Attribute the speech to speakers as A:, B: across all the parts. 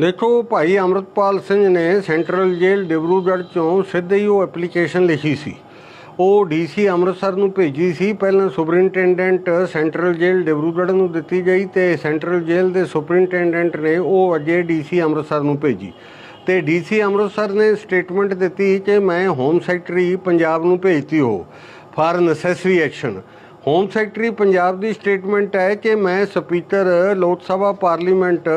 A: ਦੇਖੋ, ਭਾਈ ਅਮਰਤਪਾਲ ਸਿੰਘ ਨੇ ਸੈਂਟਰਲ ਜੇਲ੍ਹ ਡਿਬਰੂਗੜ੍ਹ ਚੋਂ ਸਿੱਧੇ ਹੀ ਉਹ ਐਪਲੀਕੇਸ਼ਨ ਲਿਖੀ ਸੀ। ਉਹ ਡੀਸੀ ਅੰਮ੍ਰਿਤਸਰ ਨੂੰ ਭੇਜੀ ਸੀ। ਪਹਿਲਾਂ ਸੁਪਰਿੰਟੈਂਡੈਂਟ ਸੈਂਟਰਲ ਜੇਲ੍ਹ ਡਿਬਰੂਗੜ੍ਹ ਨੂੰ ਦਿੱਤੀ ਗਈ ਤੇ ਸੈਂਟਰਲ ਜੇਲ੍ਹ ਦੇ ਸੁਪਰਿੰਟੈਂਡੈਂਟ ਨੇ ਉਹ ਅਜੇ ਡੀਸੀ ਅੰਮ੍ਰਿਤਸਰ ਨੂੰ ਭੇਜੀ। ਤੇ ਡੀਸੀ ਅੰਮ੍ਰਿਤਸਰ ਨੇ ਸਟੇਟਮੈਂਟ ਦਿੱਤੀ ਕਿ ਮੈਂ ਹੋਮ ਸੈਕਟਰੀ ਪੰਜਾਬ ਨੂੰ ਭੇਜਤੀ ਹੋ। For necessary action home secretary Punjab the statement ਹੈ ਕਿ ਮੈਂ ਸਪੀਕਰ ਲੋਕ ਸਭਾ ਪਾਰਲੀਮੈਂਟ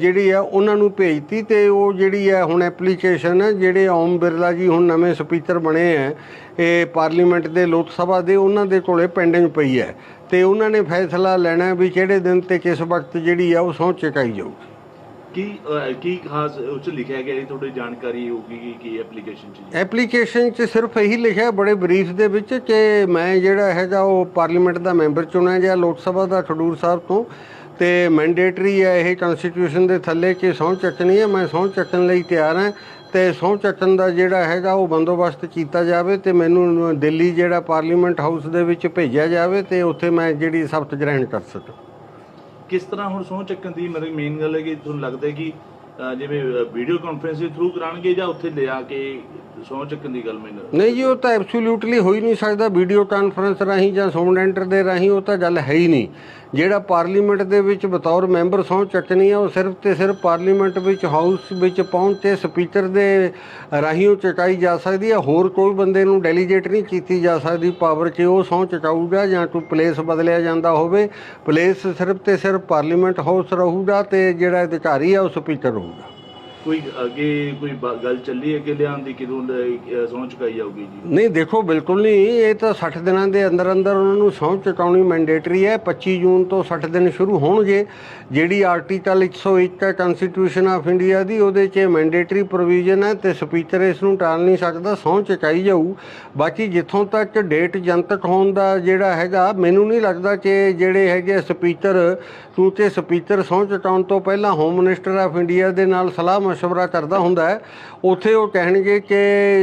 A: ਜਿਹੜੀ ਆ, ਉਹਨਾਂ ਨੂੰ ਭੇਜਤੀ ਤੇ ਉਹ ਜਿਹੜੀ ਹੈ ਹੁਣ ਐਪਲੀਕੇਸ਼ਨ ਜਿਹੜੇ ਓਮ ਬਿਰਲਾ ਜੀ ਹੁਣ ਨਵੇਂ ਸਪੀਕਰ ਬਣੇ ਹੈ ਇਹ ਪਾਰਲੀਮੈਂਟ ਦੇ, ਲੋਕ ਸਭਾ ਦੇ, ਉਹਨਾਂ ਦੇ ਕੋਲੇ ਪੈਂਡਿੰਗ ਪਈ ਹੈ। ਤੇ ਉਹਨਾਂ ਨੇ ਫੈਸਲਾ ਲੈਣਾ ਵੀ ਕਿਹੜੇ ਦਿਨ ਤੇ ਕਿਸ ਵਕਤ ਜਿਹੜੀ ਆ, ਉਹ ਸਹੁੰ ਚੁਕਾਈ ਜਾਊਗੀ।
B: ਕੀ ਅਹ, ਕੀ ਖਾਸ ਉੱਚ ਲਿਖਿਆ ਗਿਆ ਹੈ ਤੁਹਾਡੀ ਜਾਣਕਾਰੀ ਹੋਊਗੀ ਕਿ ਕੀ ਐਪਲੀਕੇਸ਼ਨ ਚ ਜੀ?
A: ਐਪਲੀਕੇਸ਼ਨ 'ਚ ਸਿਰਫ ਇਹੀ ਲਿਖਿਆ ਬੜੇ ਬਰੀਫ ਦੇ ਵਿੱਚ ਕਿ ਮੈਂ ਜਿਹੜਾ ਹੈਗਾ ਉਹ ਪਾਰਲੀਮੈਂਟ ਦਾ ਮੈਂਬਰ ਚੁਣਿਆ ਗਿਆ ਲੋਕ ਸਭਾ ਦਾ ਖਡੂਰ ਸਾਹਿਬ ਤੋਂ ਤੇ ਮੈਂਡੇਟਰੀ ਹੈ ਇਹ ਕਨਸਟੀਟਿਊਸ਼ਨ ਦੇ ਥੱਲੇ ਕਿ ਸਹੁੰ ਚੱਕਣੀ ਹੈ ਮੈਂ ਸਹੁੰ ਚੱਕਣ ਲਈ ਤਿਆਰ ਹਾਂ ਤੇ ਸਹੁੰ ਚੱਕਣ ਦਾ ਜਿਹੜਾ ਹੈਗਾ ਉਹ ਬੰਦੋਬਸਤ ਕੀਤਾ ਜਾਵੇ ਤੇ ਮੈਨੂੰ ਦਿੱਲੀ ਜਿਹੜਾ ਪਾਰਲੀਮੈਂਟ ਹਾਊਸ ਦੇ ਵਿੱਚ ਭੇਜਿਆ ਜਾਵੇ ਤੇ ਉੱਥੇ ਮੈਂ ਜਿਹੜੀ ਸਬਤ ਗ੍ਰਹਿਣ ਕਰ ਸਕਾਂ
B: ਕਿਸ ਤਰ੍ਹਾਂ ਹੁਣ ਸਹੁੰ ਚੱਕਣ ਦੀ ਮਤਲਬ ਮੇਨ ਗੱਲ ਹੈ ਕਿ ਤੁਹਾਨੂੰ ਲੱਗਦਾ ਹੈ ਕਿ ਅਹ, ਜਿਵੇਂ ਵੀਡੀਓ ਕਾਨਫਰੰਸ ਦੇ ਥਰੂ ਕਰਾਣਗੇ ਜਾਂ ਉੱਥੇ ਲਿਆ ਕੇ ਸਹੁੰ ਚੱਕਣ ਦੀ ਗੱਲ ਮੈਨੂੰ।
A: ਨਹੀਂ ਜੀ, ਉਹ ਤਾਂ ਐਬਸੋਲੂਟਲੀ ਹੋ ਹੀ ਨਹੀਂ ਸਕਦਾ ਵੀਡੀਓ ਕਾਨਫਰੰਸ ਰਾਹੀਂ ਜਾਂ ਸਾਊਂਡ ਐਂਟਰ ਦੇ ਰਾਹੀਂ, ਉਹ ਤਾਂ ਗੱਲ ਹੈ ਹੀ ਨਹੀਂ। ਜਿਹੜਾ ਪਾਰਲੀਮੈਂਟ ਦੇ ਵਿੱਚ ਬਤੌਰ ਮੈਂਬਰ ਸਹੁੰ ਚੱਕਣੀ ਆ, ਉਹ ਸਿਰਫ ਤੇ ਸਿਰਫ ਪਾਰਲੀਮੈਂਟ ਵਿੱਚ ਹਾਊਸ ਵਿੱਚ ਪਹੁੰਚ ਕੇ ਸਪੀਕਰ ਦੇ ਰਾਹੀਂ ਉਹ ਚਟਾਈ ਜਾ ਸਕਦੀ ਹੈ ਹੋਰ ਕੋਈ ਬੰਦੇ ਨੂੰ ਡੈਲੀਗੇਟ ਨਹੀਂ ਕੀਤੀ ਜਾ ਸਕਦੀ ਪਾਵਰ ਕਿ ਉਹ ਸਹੁੰ ਚੁਕਾਊਗਾ ਜਾਂ ਕੋਈ ਪਲੇਸ ਬਦਲਿਆ ਜਾਂਦਾ ਹੋਵੇ। ਪਲੇਸ ਸਿਰਫ ਤੇ ਸਿਰਫ ਪਾਰਲੀਮੈਂਟ ਹਾਊਸ ਰਹੂਗਾ ਤੇ ਜਿਹੜਾ ਅਧਿਕਾਰੀ ਆ, ਉਹ ਸਪੀਕਰ ਰਹੂਗਾ।
B: ਕੋਈ ਅੱਗੇ ਕੋਈ ਗੱਲ ਚੱਲੀ ਹੈ ਕਿ ਲਿਆਉਣ ਦੀ ਕਿਦੋਂ ਅਹ, ਚੁਕਾਈ ਜਾਊਗੀ ਜੀ?
A: ਨਹੀਂ ਦੇਖੋ ਬਿਲਕੁਲ ਨਹੀਂ। ਇਹ ਤਾਂ 60 ਦਿਨਾਂ ਦੇ ਅੰਦਰ ਅੰਦਰ ਉਹਨਾਂ ਨੂੰ ਸਹੁੰ ਚੁਕਾਉਣੀ ਮੈਂਡੇਟਰੀ ਹੈ। 25 ਜੂਨ ਤੋਂ 60 ਦਿਨ ਸ਼ੁਰੂ ਹੋਣਗੇ। ਜਿਹੜੀ ਆਰਟੀਕਲ 101 ਹੈ ਕਨਸਟੀਟਿਊਸ਼ਨ ਆਫ ਇੰਡੀਆ ਦੀ ਉਹਦੇ 'ਚ ਮੈਂਡੇਟਰੀ ਪ੍ਰੋਵੀਜ਼ਨ ਹੈ ਤੇ ਸਪੀਕਰ ਇਸ ਨੂੰ ਟਾਲ ਨਹੀਂ ਸਕਦਾ ਸਹੁੰ ਚੁਕਾਈ ਜਾਊ। ਬਾਕੀ ਜਿੱਥੋਂ ਤੱਕ ਡੇਟ ਜਨਤਕ ਹੋਣ ਦਾ ਜਿਹੜਾ ਹੈਗਾ ਮੈਨੂੰ ਨਹੀਂ ਲੱਗਦਾ ਕਿ ਜਿਹੜੇ ਹੈਗੇ ਸਪੀਕਰ ਕਿਉਂਕਿ ਸਪੀਕਰ ਸਹੁੰ ਚੁਕਾਉਣ ਤੋਂ ਪਹਿਲਾਂ ਹੋਮ ਮਿਨਿਸਟਰ ਆਫ ਇੰਡੀਆ ਦੇ ਨਾਲ ਸਲਾਹ ਮਸ਼ਵਰਾ ਕਰਦਾ ਹੁੰਦਾ ਹੈ। ਉੱਥੇ ਉਹ ਕਹਿਣਗੇ ਕਿ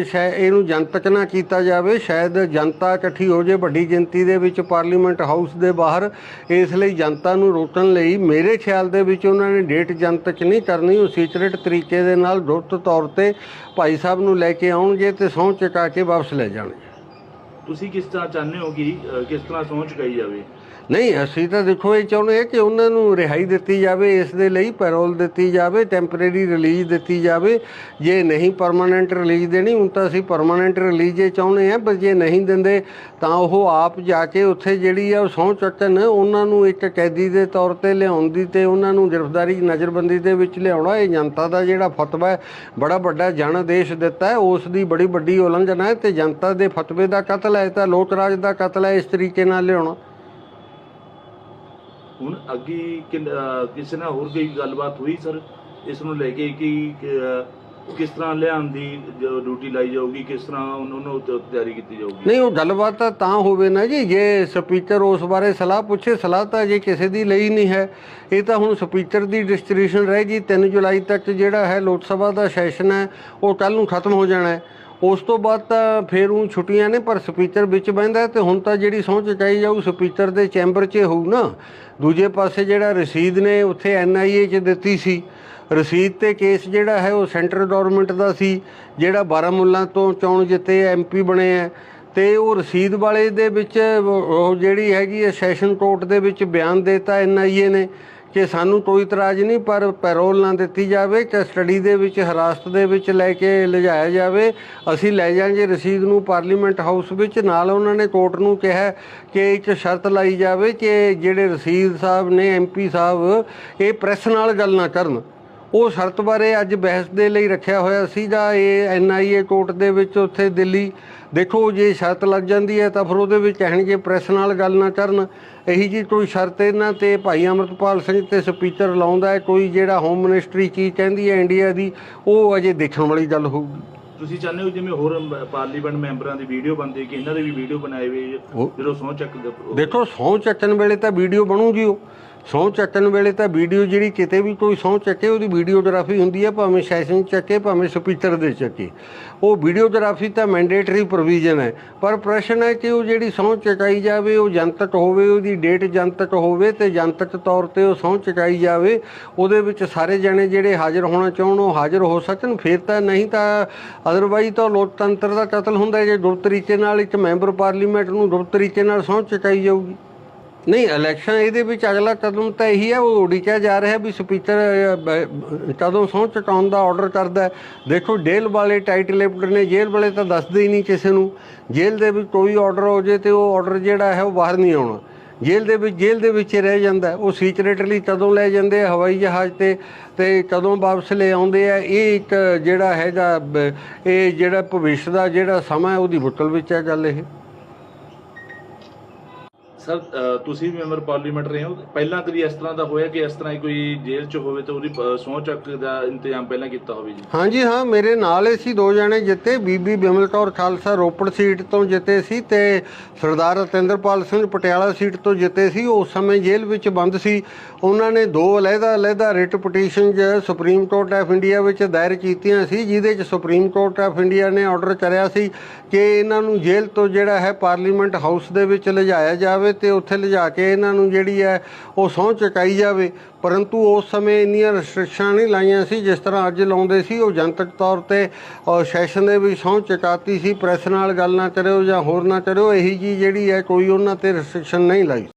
A: ਸ਼ਾਇਦ ਇਹਨੂੰ ਜਨਤਕ ਨਾ ਕੀਤਾ ਜਾਵੇ। ਸ਼ਾਇਦ ਜਨਤਾ ਇਕੱਠੀ ਹੋ ਜੇ ਵੱਡੀ ਗਿਣਤੀ ਦੇ ਵਿੱਚ ਪਾਰਲੀਮੈਂਟ ਹਾਊਸ ਦੇ ਬਾਹਰ। ਇਸ ਲਈ ਜਨਤਾ ਨੂੰ ਰੋਕਣ ਲਈ ਮੇਰੇ ਖਿਆਲ ਦੇ ਵਿੱਚ ਉਹਨਾਂ ਨੇ ਡੇਟ ਜਨਤਕ ਨਹੀਂ ਕਰਨੀ, ਉਹ ਸੀਕ੍ਰੇਟ ਤਰੀਕੇ ਦੇ ਨਾਲ ਗੁਪਤ ਤੌਰ ਤੇ ਭਾਈ ਸਾਹਿਬ ਨੂੰ ਲੈ ਕੇ ਆਉਣਗੇ ਤੇ ਸਹੁੰ ਚੁਕਾ ਕੇ ਵਾਪਸ ਲੈ ਜਾਣਗੇ।
B: ਤੁਸੀਂ ਕਿਸ ਤਰ੍ਹਾਂ ਚਾਹੁੰਦੇ ਹੋ ਕਿ ਕਿਸ ਤਰ੍ਹਾਂ ਸਹੁੰ ਚੁਕਾਈ ਜਾਵੇ?
A: ਨਹੀਂ, ਅਸੀਂ ਤਾਂ ਦੇਖੋ ਇਹ ਚਾਹੁੰਦੇ ਹਾਂ ਕਿ ਉਹਨਾਂ ਨੂੰ ਰਿਹਾਈ ਦਿੱਤੀ ਜਾਵੇ ਇਸ ਦੇ ਲਈ ਪੈਰੋਲ ਦਿੱਤੀ ਜਾਵੇ ਟੈਂਪਰੇਰੀ ਰਿਲੀਜ਼ ਦਿੱਤੀ ਜਾਵੇ। ਜੇ ਨਹੀਂ ਪਰਮਾਨੈਂਟ ਰਿਲੀਜ਼ ਦੇਣੀ, ਹੁਣ ਤਾਂ ਅਸੀਂ ਪਰਮਾਨੈਂਟ ਰਿਲੀਜ਼ ਇਹ ਚਾਹੁੰਦੇ ਹਾਂ, ਪਰ ਜੇ ਨਹੀਂ ਦਿੰਦੇ, ਤਾਂ ਉਹ ਆਪ ਜਾ ਕੇ ਉੱਥੇ ਜਿਹੜੀ ਆ ਉਹ ਸਹੁੰ ਚੱਕਣ ਉਹਨਾਂ ਨੂੰ ਇੱਕ ਕੈਦੀ ਦੇ ਤੌਰ ਤੇ ਲਿਆਉਣ ਦੀ ਤੇ ਉਹਨਾਂ ਨੂੰ ਗ੍ਰਿਫਤਾਰੀ, ਨਜ਼ਰਬੰਦੀ ਦੇ ਵਿੱਚ ਲਿਆਉਣਾ, ਇਹ ਜਨਤਾ ਦਾ ਜਿਹੜਾ ਫਤਵਾ ਹੈ, ਬੜਾ ਵੱਡਾ ਜਨ ਦੇਸ਼ ਦਿੱਤਾ ਹੈ, ਉਸ ਦੀ ਬੜੀ ਵੱਡੀ ਉਲੰਘਣਾ ਹੈ ਤੇ ਜਨਤਾ ਦੇ ਫਤਵੇ ਦਾ ਕਤਲ ਹੈ ਤਾਂ ਲੋਕ ਰਾਜ ਦਾ ਕਤਲ ਹੈ, ਇਸ ਤਰੀਕੇ ਨਾਲ ਲਿਆਉਣਾ।
B: ਹੁਣ ਅੱਗੇ ਕਿਸੇ ਨਾਲ ਹੋਰ ਕੋਈ ਗੱਲਬਾਤ ਹੋਈ, ਸਰ? ਇਸ ਨੂੰ ਲੈ ਕੇ ਕਿ ਕਿਸ ਤਰ੍ਹਾਂ ਲਿਆਉਣ ਦੀ ਡਿਊਟੀ ਲਾਈ ਜਾਊਗੀ, ਕਿਸ ਤਰ੍ਹਾਂ ਉਹਨਾਂ ਨੂੰ ਤਿਆਰੀ ਕੀਤੀ ਜਾਊਗੀ?
A: ਨਹੀਂ, ਉਹ ਗੱਲਬਾਤ ਤਾਂ ਹੋਵੇ ਨਾ ਜੀ। ਜੇ ਸਪੀਕਰ ਉਸ ਬਾਰੇ ਸਲਾਹ ਪੁੱਛੇ, ਸਲਾਹ ਤਾਂ ਜੇ ਕਿਸੇ ਦੀ ਲਈ ਨਹੀਂ ਹੈ, ਇਹ ਤਾਂ ਹੁਣ ਸਪੀਕਰ ਦੀ ਡਿਸਟ੍ਰੀਬਿਊਸ਼ਨ ਰਹੇਗੀ 3 ਜੁਲਾਈ ਤੱਕ ਜਿਹੜਾ ਹੈ ਲੋਕ ਸਭਾ ਦਾ ਸੈਸ਼ਨ ਹੈ, ਉਹ ਕੱਲ ਨੂੰ ਖਤਮ ਹੋ ਜਾਣਾ ਹੈ। ਉਸ ਤੋਂ ਬਾਅਦ ਤਾਂ ਫੇਰ ਉਹ ਛੁੱਟੀਆਂ ਨੇ, ਪਰ ਸਪੀਕਰ ਵਿੱਚ ਬਹਿੰਦਾ ਹੈ ਤੇ ਹੁਣ ਤਾਂ ਜਿਹੜੀ ਸਹੁੰ ਚੁਕਾਈ ਜਾਊ, ਸਪੀਕਰ ਦੇ ਚੈਂਬਰ 'ਚ ਹੋਊ ਨਾ। ਦੂਜੇ ਪਾਸੇ ਜਿਹੜਾ ਰਸੀਦ ਨੇ, ਉੱਥੇ ਐਨਆਈਏ 'ਚ ਦਿੱਤੀ ਸੀ। ਰਸੀਦ ਤੇ ਕੇਸ ਜਿਹੜਾ ਹੈ, ਉਹ ਸੈਂਟਰ ਗਵਰਨਮੈਂਟ ਦਾ ਸੀ, ਜਿਹੜਾ ਬਾਰਾਮੁੱਲਾ ਤੋਂ ਚੋਣ ਜਿੱਤੇ ਐਮਪੀ ਬਣੇ ਹੈ। ਤੇ ਉਹ ਰਸੀਦ ਵਾਲੇ ਦੇ ਵਿੱਚ, ਉਹ ਉਹ ਜਿਹੜੀ ਹੈਗੀ ਹੈ, ਸੈਸ਼ਨ ਕੋਰਟ ਦੇ ਵਿੱਚ ਬਿਆਨ ਦਿੱਤਾ ਐਨਆਈਏ ਨੇ। ਕਿ ਸਾਨੂੰ ਕੋਈ ਇਤਰਾਜ਼ ਨਹੀਂ, ਪਰ ਪੈਰੋਲ ਨਾ ਦਿੱਤੀ ਜਾਵੇ ਕਸਟਡੀ ਦੇ ਵਿੱਚ, ਹਿਰਾਸਤ ਦੇ ਵਿੱਚ ਲੈ ਕੇ ਲਿਜਾਇਆ ਜਾਵੇ। ਅਸੀਂ ਲੈ ਜਾਾਂਗੇ ਰਸੀਦ ਨੂੰ ਪਾਰਲੀਮੈਂਟ ਹਾਊਸ ਵਿੱਚ। ਨਾਲ ਉਹਨਾਂ ਨੇ ਕੋਰਟ ਨੂੰ ਕਿਹਾ ਕਿ ਇੱਕ ਸ਼ਰਤ ਲਾਈ ਜਾਵੇ ਕਿ ਜਿਹੜੇ ਰਸੀਦ ਸਾਹਿਬ ਨੇ ਐਮਪੀ ਸਾਹਿਬ, ਇਹ ਪ੍ਰੈਸ ਨਾਲ ਗੱਲ ਨਾ ਕਰਨ। ਉਹ ਸ਼ਰਤ ਬਾਰੇ ਅੱਜ ਬਹਿਸ ਦੇ ਲਈ ਰੱਖਿਆ ਹੋਇਆ ਸੀਗਾ ਇਹ ਐਨਆਈਏ ਕੋਰਟ ਦੇ ਵਿੱਚ ਉੱਥੇ ਦਿੱਲੀ। ਦੇਖੋ ਜੇ ਸ਼ਰਤ ਲੱਗ ਜਾਂਦੀ ਹੈ ਤਾਂ ਫਿਰ ਉਹਦੇ ਵਿੱਚ ਕਹਿਣਗੇ ਪ੍ਰੈਸ ਨਾਲ ਗੱਲ ਨਾ ਕਰਨ। ਇਹੀ ਜੀ ਕੋਈ ਸ਼ਰਤ ਇਹਨਾਂ ਤੇ ਭਾਈ ਅਮਰਤਪਾਲ ਸਿੰਘ ਤੇ ਸਪੀਕਰ ਲਾਉਂਦਾ ਹੈ ਕੋਈ ਜਿਹੜਾ ਹੋਮ ਮਿਨਿਸਟਰੀ ਕੀ ਕਹਿੰਦੀ ਹੈ ਇੰਡੀਆ ਦੀ ਉਹ ਅਜੇ ਦੇਖਣ ਵਾਲੀ ਗੱਲ ਹੋਊਗੀ।
B: ਤੁਸੀਂ ਚਾਹੁੰਦੇ ਹੋ ਜਿਵੇਂ ਹੋਰ ਪਾਰਲੀਮੈਂਟ ਮੈਂਬਰਾਂ ਦੀ ਵੀਡੀਓ ਬਣਦੀ ਕਿ ਇਹਨਾਂ ਦੇ ਵੀ ਵੀਡੀਓ ਬਣਾਏ ਹੋਏ ਜਦੋਂ ਸਹੁੰ ਚੱਕ
A: ਦੇਖੋ ਸਹੁੰ ਚੱਕਣ ਵੇਲੇ ਤਾਂ ਵੀਡੀਓ ਬਣੂਗੀ ਉਹ। ਸਹੁੰ ਚੱਕਣ ਵੇਲੇ ਤਾਂ ਵੀਡੀਓ ਜਿਹੜੀ ਕਿਤੇ ਵੀ ਕੋਈ ਸਹੁੰ ਚੱਕੇ, ਉਹਦੀ ਵੀਡੀਓਗ੍ਰਾਫੀ ਹੁੰਦੀ ਹੈ ਭਾਵੇਂ ਸੈਸ਼ਨ ਚੱਕੇ, ਭਾਵੇਂ ਸਪੀਕਰ ਦੇ ਚੱਕੇ। ਉਹ ਵੀਡੀਓਗ੍ਰਾਫੀ ਤਾਂ ਮੈਂਡੇਟਰੀ ਪ੍ਰੋਵੀਜ਼ਨ ਹੈ। ਪਰ ਪ੍ਰਸ਼ਨ ਹੈ ਕਿ ਉਹ ਜਿਹੜੀ ਸਹੁੰ ਚਕਾਈ ਜਾਵੇ, ਉਹ ਜਨਤਕ ਹੋਵੇ, ਉਹਦੀ ਡੇਟ ਜਨਤਕ ਹੋਵੇ ਤੇ ਜਨਤਕ ਤੌਰ ਤੇ ਉਹ ਸਹੁੰ ਚਕਾਈ ਜਾਵੇ, ਉਹਦੇ ਵਿੱਚ ਸਾਰੇ ਜਣੇ ਜਿਹੜੇ ਹਾਜ਼ਰ ਹੋਣਾ ਚਾਹੁਣ, ਉਹ ਹਾਜ਼ਰ ਹੋ ਸਕਣ। ਫਿਰ ਤਾਂ ਨਹੀਂ ਤਾਂ ਅਦਰਵਾਈਜ਼ ਤਾਂ ਲੋਕਤੰਤਰ ਦਾ ਕਤਲ ਹੁੰਦਾ ਹੈ। ਜੇ ਗੁਪਤ ਤਰੀਕੇ ਨਾਲ ਇੱਕ ਮੈਂਬਰ ਪਾਰਲੀਮੈਂਟ ਨੂੰ ਗੁਪਤ ਤਰੀਕੇ ਨਾਲ ਸਹੁੰ ਚਕਾਈ ਜਾਊਗੀ। ਨਹੀਂ ਇਲੈਕਸ਼ਨ ਇਹਦੇ ਵਿੱਚ ਅਗਲਾ ਕਦਮ ਤਾਂ ਇਹੀ ਹੈ ਉਹ ਉਡੀਕਿਆ ਜਾ ਰਿਹਾ ਵੀ ਸਪੀਕਰ ਕਦੋਂ ਸਹੁੰ ਚੁਕਾਉਣ ਦਾ ਆਰਡਰ ਕਰਦਾ ਦੇਖੋ, ਜੇਲ੍ਹ ਵਾਲੇ ਟਾਈਟ ਲਿਪਡ ਨੇ, ਜੇਲ੍ਹ ਵਾਲੇ ਤਾਂ ਦੱਸਦੇ ਹੀ ਨਹੀਂ ਕਿਸੇ ਨੂੰ। ਜੇਲ੍ਹ ਦੇ ਵਿੱਚ ਕੋਈ ਆਰਡਰ ਹੋ ਜੇ ਤੇ ਉਹ ਆਰਡਰ ਜਿਹੜਾ ਹੈ, ਉਹ ਬਾਹਰ ਨਹੀਂ ਆਉਣਾ। ਜੇਲ੍ਹ ਦੇ ਵਿੱਚ, ਜੇਲ੍ਹ ਦੇ ਵਿੱਚ ਰਹਿ ਜਾਂਦਾ ਉਹ ਸੀਕ੍ਰੇਟਲੀ ਕਦੋਂ ਲੈ ਜਾਂਦੇ ਆ, ਹਵਾਈ ਜਹਾਜ਼ ਤੇ ਤੇ ਕਦੋਂ ਵਾਪਸ ਲੈ ਆਉਂਦੇ ਆ, ਇਹ ਇੱਕ ਜਿਹੜਾ ਹੈਗਾ, ਇਹ ਜਿਹੜਾ ਭਵਿੱਖ ਦਾ ਜਿਹੜਾ ਸਮਾਂ ਉਹਦੀ ਬੁੱਤਲ ਵਿੱਚ ਹੈ ਗੱਲ ਇਹ।
B: ਸਰ ਤੁਸੀਂ ਵੀ ਮੈਂਬਰ ਪਾਰਲੀਮੈਂਟ ਰਹੇ ਹੋ। ਪਹਿਲਾਂ ਕਦੀ ਇਸ ਤਰ੍ਹਾਂ ਦਾ ਹੋਇਆ ਕਿ ਇਸ ਤਰ੍ਹਾਂ ਹੀ ਕੋਈ ਜੇਲ੍ਹ 'ਚ ਹੋਵੇ ਤਾਂ ਉਹਦੀ ਅ, ਚੱਕ ਦਾ ਇੰਤਜ਼ਾਮ ਪਹਿਲਾਂ ਕੀਤਾ ਹੋਵੇ ਜੀ?
A: ਹਾਂਜੀ ਹਾਂ ਮੇਰੇ ਨਾਲ ਹੀ ਸੀ ਦੋ ਜਣੇ ਜਿੱਤੇ। ਬੀਬੀ ਬਿਮਲ ਕੌਰ ਖਾਲਸਾ ਰੋਪੜ ਸੀਟ ਤੋਂ ਜਿੱਤੇ ਸੀ ਤੇ ਸਰਦਾਰ ਰਤਿੰਦਰਪਾਲ ਸਿੰਘ ਪਟਿਆਲਾ ਸੀਟ ਤੋਂ ਜਿੱਤੇ ਸੀ। ਉਸ ਸਮੇਂ ਜੇਲ੍ਹ ਵਿੱਚ ਬੰਦ ਸੀ। ਉਹਨਾਂ ਨੇ ਦੋ ਅਲੱਗਾ ਅਲੱਗਾ ਰਿਟ ਪਟੀਸ਼ਨ ਜ ਸੁਪਰੀਮ ਕੋਰਟ ਆਫ ਇੰਡੀਆ ਵਿੱਚ ਦਾਇਰ ਕੀਤੀਆਂ ਸੀ ਜਿਹਦੇ 'ਚ ਸੁਪਰੀਮ ਕੋਰਟ ਆਫ ਇੰਡੀਆ ਨੇ ਆਰਡਰ ਕਰਿਆ ਸੀ ਕਿ ਇਹਨਾਂ ਨੂੰ ਜੇਲ੍ਹ ਤੋਂ ਜਿਹੜਾ ਹੈ ਪਾਰਲੀਮੈਂਟ ਹਾਊਸ ਦੇ ਵਿੱਚ ਲਿਜਾਇਆ ਜਾਵੇ ਤੇ ਉੱਥੇ ਲਿਜਾ ਕੇ ਇਹਨਾਂ ਨੂੰ ਜਿਹੜੀ ਹੈ ਉਹ ਸਹੁੰ ਚੁਕਾਈ ਜਾਵੇ। ਪਰੰਤੂ ਉਸ ਸਮੇਂ ਇੰਨੀਆਂ ਰੈਸਟ੍ਰਿਕਸ਼ਨਾਂ ਨਹੀਂ ਲਾਈਆਂ ਸੀ, ਜਿਸ ਤਰ੍ਹਾਂ ਅੱਜ ਲਾਉਂਦੇ ਸੀ, ਉਹ ਜਨਤਕ ਤੌਰ ਤੇ ਸੈਸ਼ਨ ਦੇ ਵਿੱਚ ਸਹੁੰ ਚੁਕਾਤੀ ਸੀ। ਪ੍ਰੈਸ ਨਾਲ ਗੱਲ ਨਾ ਕਰਿਓ ਜਾਂ ਹੋਰ ਨਾ ਕਰਿਓ, ਇਹੀ ਜੀ ਜਿਹੜੀ ਹੈ ਕੋਈ ਉਹਨਾਂ ਤੇ ਰੈਸਟ੍ਰਿਕਸ਼ਨ ਨਹੀਂ ਲਾਈ।